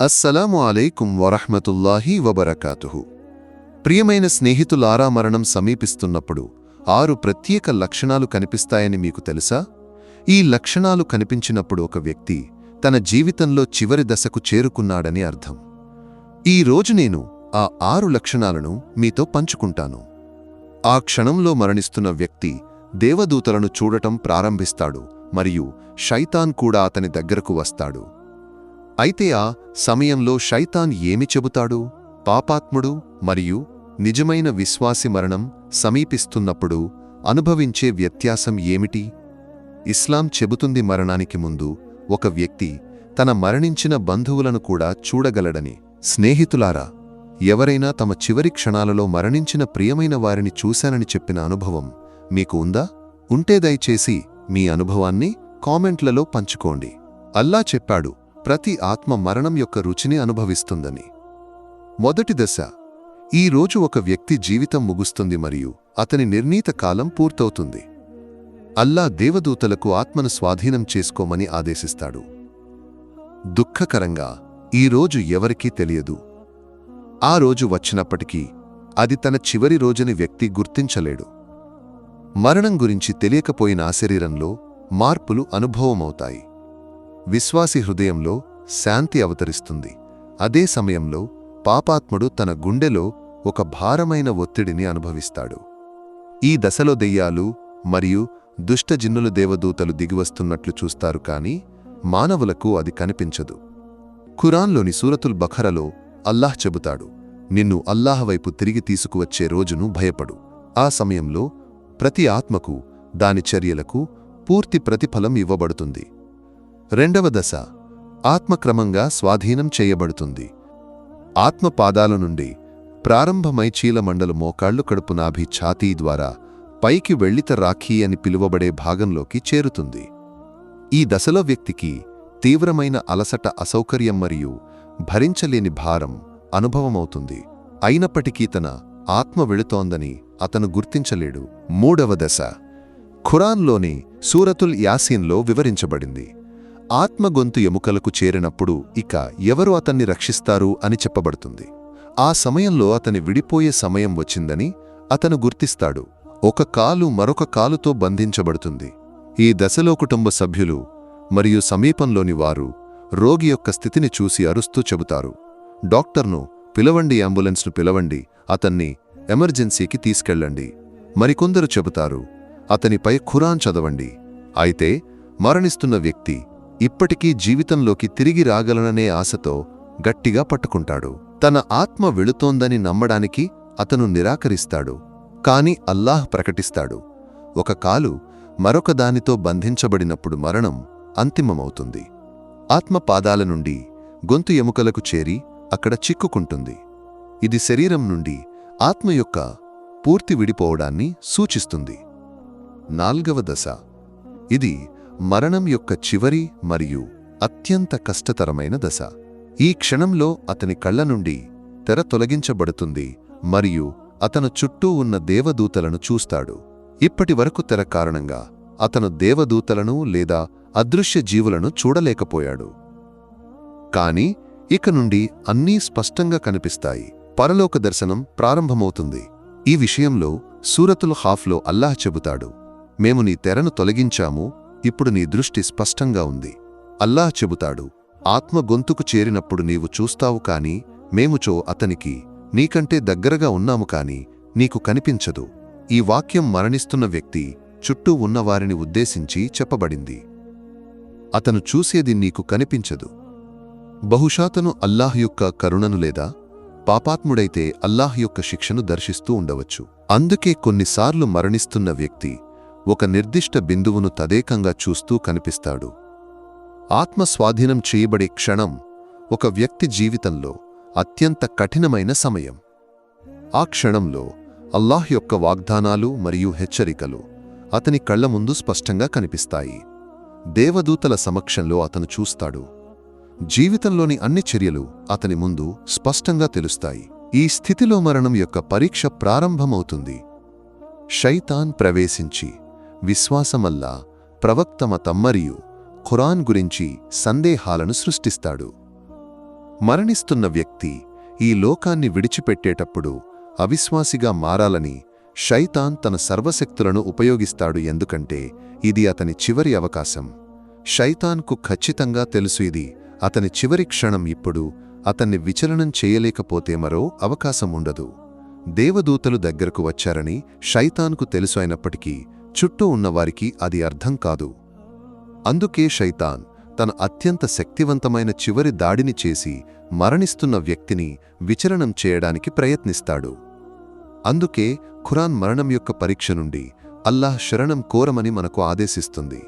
అస్సలాము అలైకుం వరహ్మతుల్లాహి వబరకాతుహు. ప్రియమైన స్నేహితులారా మరణం సమీపిస్తున్నప్పుడు ఆరు ప్రత్యేక లక్షణాలు కనిపిస్తాయని మీకు తెలుసా? ఈ లక్షణాలు కనిపించినప్పుడు ఒక వ్యక్తి తన జీవితంలో చివరి దశకు చేరుకున్నాడని అర్థం. ఈ రోజు నేను ఆ ఆరు లక్షణాలను మీతో పంచుకుంటాను. ఆ క్షణంలో మరణిస్తున్న వ్యక్తి దేవదూతలను చూడటం ప్రారంభిస్తాడు మరియు షైతాన్ కూడా అతని దగ్గరకు వస్తాడు. అయితే ఆ సమయంలో శైతాన్ ఏమి చెబుతాడు? పాపాత్ముడు మరియు నిజమైన విశ్వాసి మరణం సమీపిస్తున్నప్పుడు అనుభవించే వ్యత్యాసం ఏమిటి? ఇస్లాం చెబుతుంది మరణానికి ముందు ఒక వ్యక్తి తన మరణించిన బంధువులను కూడా చూడగలడని. స్నేహితులారా ఎవరైనా తమ చివరి క్షణాలలో మరణించిన ప్రియమైన వారిని చూశానని చెప్పిన అనుభవం మీకు ఉందా? ఉంటే దయచేసి మీ అనుభవాన్ని కామెంట్లలో పంచుకోండి. అల్లా చెప్పాడు ప్రతి ఆత్మ మరణం యొక్క రుచిని అనుభవిస్తుందని. మొదటి దశ ఈ రోజు ఒక వ్యక్తి జీవితం ముగుస్తుంది మరియు అతని నిర్ణీత కాలం పూర్తవుతుంది. అల్లా దేవదూతలకు ఆత్మను స్వాధీనం చేసుకోమని ఆదేశిస్తాడు. దుఃఖకరంగా ఈ రోజు ఎవరికీ తెలియదు. ఆ రోజు వచ్చినప్పటికీ అది తన చివరి రోజుని వ్యక్తి గుర్తించలేడు. మరణం గురించి తెలియకపోయిన ఆ శరీరంలో మార్పులు అనుభవమవుతాయి. విశ్వాసి హృదయంలో శాంతి అవతరిస్తుంది. అదే సమయంలో పాపాత్ముడు తన గుండెలో ఒక భారమైన ఒత్తిడిని అనుభవిస్తాడు. ఈ దశలో దెయ్యాలు మరియు దుష్టజిన్నులు దేవదూతలు దిగివస్తున్నట్లు చూస్తారు కాని మానవులకు అది కనిపించదు. ఖురాన్లోని సూరతుల్ బఖరలో అల్లాహ్ చెబుతాడు నిన్ను అల్లాహ్ వైపు తిరిగి తీసుకువచ్చే రోజును భయపడు. ఆ సమయంలో ప్రతి ఆత్మకు దాని చర్యలకు పూర్తి ప్రతిఫలం ఇవ్వబడుతుంది. రెండవ దశ ఆత్మక్రమంగా స్వాధీనం చేయబడుతుంది. ఆత్మ పాదాల నుండి ప్రారంభమై చీలమండలు మోకాళ్ళు కడుపు నాభి ఛాతీ ద్వారా పైకి వెళ్ళిత రాఖీ అని పిలువబడే భాగంలోకి చేరుతుంది. ఈ దశలో వ్యక్తికి తీవ్రమైన అలసట అసౌకర్యం మరియు భరించలేని భారం అనుభవమవుతుంది. అయినప్పటికీ తన ఆత్మ వెళుతోందని అతను గుర్తించలేడు. మూడవ దశ ఖురాన్లోని సూరతుల్ యాసీన్లో వివరించబడింది. ఆత్మగొంతు ఎముకలకు చేరినప్పుడు ఇక ఎవరు అతన్ని రక్షిస్తారు అని చెప్పబడుతుంది. ఆ సమయంలో అతని విడిపోయే సమయం వచ్చిందని అతను గుర్తిస్తాడు. ఒక కాలు మరొక కాలుతో బంధించబడుతుంది. ఈ దశలో కుటుంబ సభ్యులు మరియు సమీపంలోని వారు రోగి యొక్క స్థితిని చూసి అరుస్తూ చెబుతారు. డాక్టర్ను పిలవండి అంబులెన్స్ను పిలవండి అతన్ని ఎమర్జెన్సీకి తీసుకెళ్ళండి. మరికొందరు చెబుతారు అతనిపై ఖురాన్ చదవండి. అయితే మరణిస్తున్న వ్యక్తి ఇప్పటికీ జీవితంలోకి తిరిగి రాగలననే ఆశతో గట్టిగా పట్టుకుంటాడు. తన ఆత్మ వెళుతోందని నమ్మడానికి అతను నిరాకరిస్తాడు. కాని అల్లాహ్ ప్రకటిస్తాడు. ఒక కాలు మరొక దానితో బంధించబడినప్పుడు మరణం అంతిమమవుతుంది. ఆత్మ పాదాల నుండి గొంతు ఎముకలకు చేరి అక్కడ చిక్కుకుంటుంది. ఇది శరీరం నుండి ఆత్మ యొక్క పూర్తి విడిపోవడాన్ని సూచిస్తుంది. నాల్గవ దశ. ఇది మరణం యొక్క చివరి మరియు అత్యంత కష్టతరమైన దశ. ఈ క్షణంలో అతని కళ్ళ నుండి తెర తొలగించబడుతుంది మరియు అతను చుట్టూ ఉన్న దేవదూతలను చూస్తాడు. ఇప్పటి వరకు తెర కారణంగా అతను దేవదూతలను లేదా అదృశ్య జీవులను చూడలేకపోయాడు. కాని ఇక నుండి అన్నీ స్పష్టంగా కనిపిస్తాయి. పరలోక దర్శనం ప్రారంభమవుతుంది. ఈ విషయంలో సూరతుల్ హాఫ్లో అల్లాహ్ చెబుతాడు. మేము నీ తెరను తొలగించాము ఇప్పుడు నీ దృష్టి స్పష్టంగా ఉంది. అల్లాహ్ చెబుతాడు ఆత్మ గొంతుకు చేరినప్పుడు నీవు చూస్తావు కాని మేముచో అతనికి నీకంటే దగ్గరగా ఉన్నాము కాని నీకు కనిపించదు. ఈ వాక్యం మరణిస్తున్న వ్యక్తి చుట్టూ ఉన్నవారిని ఉద్దేశించి చెప్పబడింది. అతను చూసేది నీకు కనిపించదు. బహుశాతను అల్లాహ్ యొక్క కరుణను లేదా పాపాత్ముడైతే అల్లాహ్ యొక్క శిక్షను దర్శిస్తూ ఉండవచ్చు. అందుకే కొన్నిసార్లు మరణిస్తున్న వ్యక్తి ఒక నిర్దిష్ట బిందువును తదేకంగా చూస్తూ కనిపిస్తాడు. ఆత్మ స్వాధీనం చేయబడే క్షణం ఒక వ్యక్తి జీవితంలో అత్యంత కఠినమైన సమయం. ఆ క్షణంలో అల్లాహ్ యొక్క వాగ్దానాలు మరియు హెచ్చరికలు అతని కళ్ళ ముందు స్పష్టంగా కనిపిస్తాయి. దేవదూతల సమక్షంలో అతను చూస్తాడు. జీవితంలోని అన్ని చర్యలు అతని ముందు స్పష్టంగా తెలుస్తాయి. ఈ స్థితిలో మరణం యొక్క పరీక్ష ప్రారంభమవుతుంది. షైతాన్ ప్రవేశించి విశ్వాసమల్లా ప్రవక్త తమ్మరియు ఖురాన్ గురించి సందేహాలను సృష్టిస్తాడు. మరణిస్తున్న వ్యక్తి ఈ లోకాన్ని విడిచిపెట్టేటప్పుడు అవిశ్వాసిగా మారాలని షైతాన్ తన సర్వశక్తులను ఉపయోగిస్తాడు ఎందుకంటే ఇది అతని చివరి అవకాశం. షైతాన్కు ఖచ్చితంగా తెలుసు ఇది అతని చివరి క్షణం ఇప్పుడు అతన్ని విచలనం చేయలేకపోతే మరో అవకాశం ఉండదు. దేవదూతలు దగ్గరకు వచ్చారని షైతాన్కు తెలుసు అయినప్పటికీ చుట్టూ ఉన్నవారికి అది అర్థం కాదు. అందుకే షైతాన్ తన అత్యంత శక్తివంతమైన చివరి దాడిని చేసి మరణిస్తున్న వ్యక్తిని విచరణం చేయడానికి ప్రయత్నిస్తాడు. అందుకే ఖురాన్ మరణం యొక్క పరీక్ష నుండి అల్లాహ్ శరణం కోరమని మనకు ఆదేశిస్తుంది.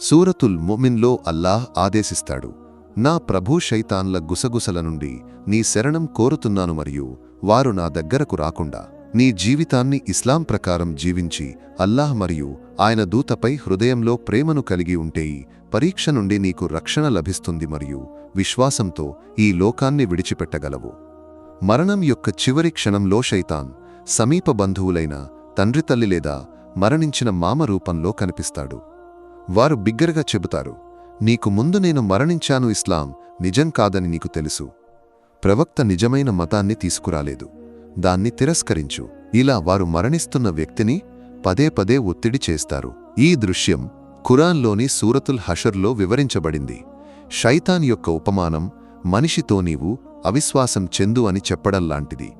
సూరతుల్ మొమిన్లో అల్లాహ్ ఆదేశిస్తాడు నా ప్రభూ శైతాన్ల గుసగుసల నుండి నీ శరణం కోరుతున్నాను మరియు వారు నా దగ్గరకు రాకుండా నీ జీవితాన్ని ఇస్లాం ప్రకారం జీవించి అల్లాహ్ మరియు ఆయన దూతపై హృదయంలో ప్రేమను కలిగి ఉంటే పరీక్ష నుండి నీకు రక్షణ లభిస్తుంది మరియు విశ్వాసంతో ఈ లోకాన్ని విడిచిపెట్టగలవు. మరణం యొక్క చివరి క్షణంలో శైతాన్ సమీప బంధువులైన తండ్రితల్లి లేదా మరణించిన మామ రూపంలో కనిపిస్తాడు. వారు బిగ్గరగా చెబుతారు నీకు ముందు నేను మరణించాను ఇస్లాం నిజం కాదని నీకు తెలుసు. ప్రవక్త నిజమైన మతాన్ని తీసుకురాలేదు. దాన్ని తిరస్కరించు. ఇలా వారు మరణిస్తున్న వ్యక్తిని పదే పదే ఒత్తిడి చేస్తారు. ఈ దృశ్యం ఖురాన్లోని సూరతుల్ హషర్లో వివరించబడింది. షైతాన్ యొక్క ఉపమానం మనిషితో నీవు అవిశ్వాసం చెందు అని చెప్పడంలాంటిది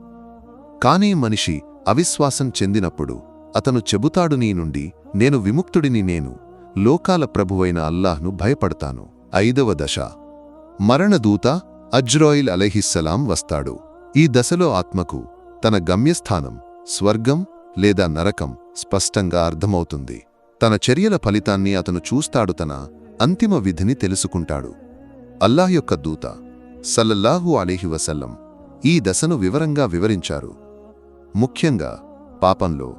కానీ మనిషి అవిశ్వాసం చెందినప్పుడు అతను చెబుతాడు నీ నుండి నేను విముక్తుడిని నేను లోకాల ప్రభువైన అల్లాహ్ను భయపడతాను. ఐదవ దశ. మరణదూత అజ్రాయిల్ అలహిస్సలాం వస్తాడు. ఈ దశలో ఆత్మకు తన గమ్యస్థానం స్వర్గం లేదా నరకం స్పష్టంగా అర్థమవుతుంది. తన చర్యల ఫలితాన్ని అతను చూస్తాడు తన అంతిమ విధిని తెలుసుకుంటాడు. అల్లాహ్ యొక్క దూత సల్లల్లాహు అలీహి వసల్లం ఈ దశను వివరంగా వివరించారు. ముఖ్యంగా పాపంలో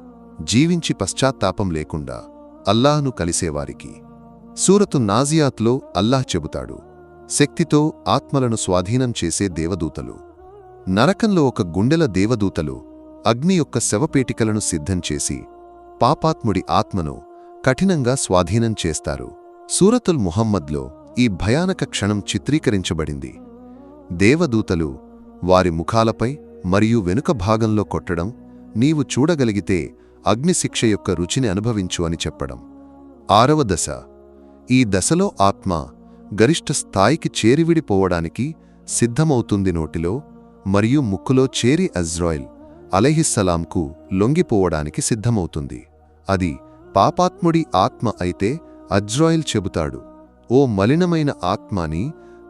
జీవించి పశ్చాత్తాపం లేకుండా అల్లాహ్ను కలిసేవారికి. సూరతు నాజియాత్లో అల్లాహ్ చెబుతాడు శక్తితో ఆత్మలను స్వాధీనం చేసే దేవదూతలు. నరకంలో ఒక గుండెల దేవదూతలు అగ్ని యొక్క శవపేటికలను సిద్ధం చేసి పాపాత్ముడి ఆత్మను కఠినంగా స్వాధీనం చేస్తారు. సూరతుల్ ముహమ్మద్లో ఈ భయానక క్షణం చిత్రీకరించబడింది. దేవదూతలు వారి ముఖాలపై మరియు వెనుక భాగంలో కొట్టడం నీవు చూడగలిగితే అగ్నిశిక్ష యొక్క రుచిని అనుభవించు అని చెప్పడం. ఆరవ దశ. ఈ దశలో ఆత్మ గరిష్ట స్థాయికి చేరివిడిపోవడానికి సిద్ధమవుతుంది నోటిలో మరియు ముక్కులో చేరి అజ్రాయిల్ అలహిస్సలాంకు లొంగిపోవడానికి సిద్ధమవుతుంది. అది పాపాత్ముడి ఆత్మ అయితే అజ్రాయిల్ చెబుతాడు ఓ మలినమైన ఆత్మాని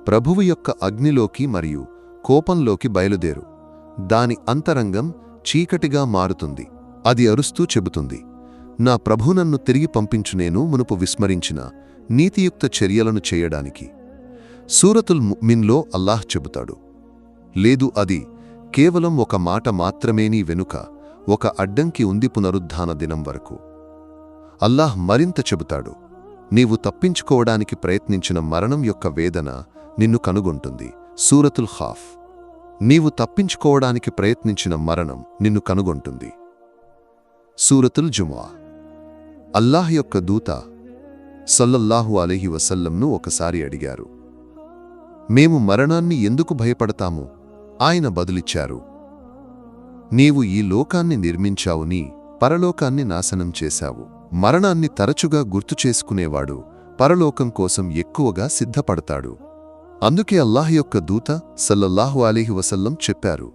ప్రభువు యొక్క అగ్నిలోకి మరియు కోపంలోకి బయలుదేరు. దాని అంతరంగం చీకటిగా మారుతుంది. అది అరుస్తూ చెబుతుంది నా ప్రభు నన్ను తిరిగి పంపించు నేను మునుపు విస్మరించిన నీతియుక్త చర్యలను చేయడానికి. సూరతుల్ మిన్లో అల్లాహ్ చెబుతాడు. లేదు అది కేవలం ఒక మాట మాత్రమేనీ వెనుక ఒక అడ్డంకి ఉంది పునరుద్ధాన దినం వరకు. అల్లాహ్ మరింత చెబుతాడు నీవు తప్పించుకోవడానికి ప్రయత్నించిన మరణం యొక్క వేదన నిన్ను కనుగొంటుంది. సూరతుల్ ఖాఫ్. నీవు తప్పించుకోవడానికి ప్రయత్నించిన మరణం నిన్ను కనుగొంటుంది. సూరతుల్ జుమా అల్లాహ్ యొక్క దూత సల్లల్లాహు అలీహి వసల్లంను ఒకసారి అడిగారు మేము మరణాన్ని ఎందుకు భయపడతాము? ఆయన బదులిచ్చారు. నీవు ఈ లోకాన్ని నిర్మించావుని పరలోకాన్ని నాశనం చేశావు. మరణాన్ని తరచుగా గుర్తుచేసుకునేవాడు పరలోకం కోసం ఎక్కువగా సిద్ధపడతాడు. అందుకే అల్లాహ్ యొక్క దూత సల్లల్లాహు అలీహి వసల్లం చెప్పారు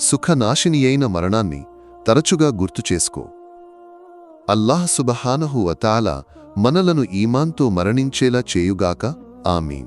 సుఖనాశినియైన మరణాన్ని తరచుగా గుర్తుచేసుకో అల్లాహ్ సుబహానహు వతాల మనలను ఈమాన్తో మరణించేలా చేయుగాక. ఆమీన్.